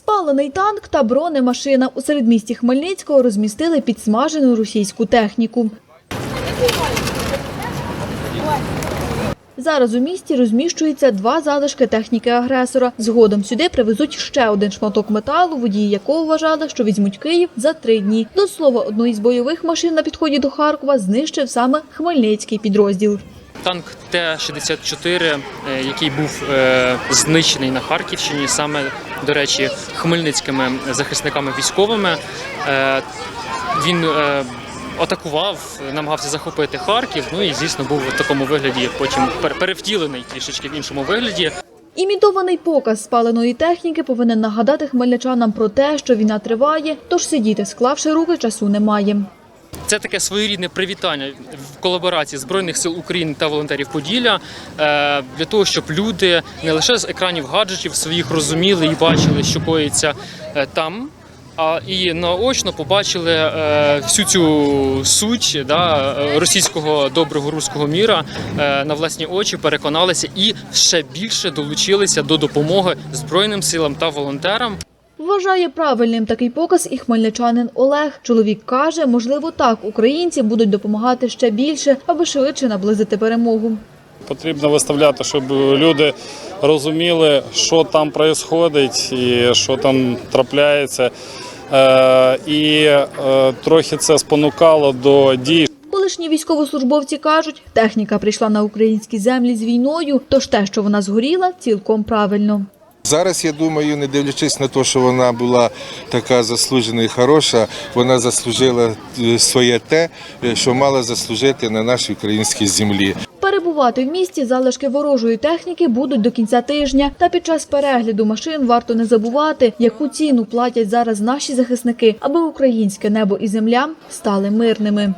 Спалений танк та бронемашина у середмісті Хмельницького розмістили підсмажену російську техніку. Зараз у місті розміщується два залишки техніки агресора. Згодом сюди привезуть ще один шматок металу, водії якого вважали, що візьмуть Київ за три дні. До слова, одну із бойових машин на підході до Харкова знищив саме хмельницький підрозділ. Танк Т-64, е, який був е, знищений на Харківщині, саме, до речі, хмельницькими захисниками військовими. Е, Він атакував, намагався захопити Харків. Ну і звісно був в такому вигляді, потім пер- перевтілений трішечки в іншому вигляді. Імітований показ спаленої техніки повинен нагадати хмельничанам про те, що війна триває, тож сидіти, склавши руки, часу немає. Це таке своєрідне привітання в колаборації Збройних сил України та волонтерів Поділля е, для того, щоб люди не лише з екранів гаджетів своїх розуміли і бачили, що коїться е, там. А і наочно побачили е, всю цю суть да, російського доброго руського міра е, на власні очі, переконалися і ще більше долучилися до допомоги Збройним силам та волонтерам. Вважає правильним такий показ і хмельничанин Олег. Чоловік каже, можливо, так українці будуть допомагати ще більше, аби швидше наблизити перемогу. Потрібно виставляти, щоб люди розуміли, що там відбувається і що там трапляється. Е, І е, трохи це спонукало до дій. Колишні військовослужбовці кажуть, техніка прийшла на українські землі з війною, тож те, що вона згоріла, цілком правильно. Зараз я думаю, не дивлячись на те, що вона була така заслужена і хороша, вона заслужила е, своє те, що мала заслужити на нашій українській землі. Перебувати в місті залишки ворожої техніки будуть до кінця тижня. Та під час перегляду машин варто не забувати, яку ціну платять зараз наші захисники, аби українське небо і земля стали мирними.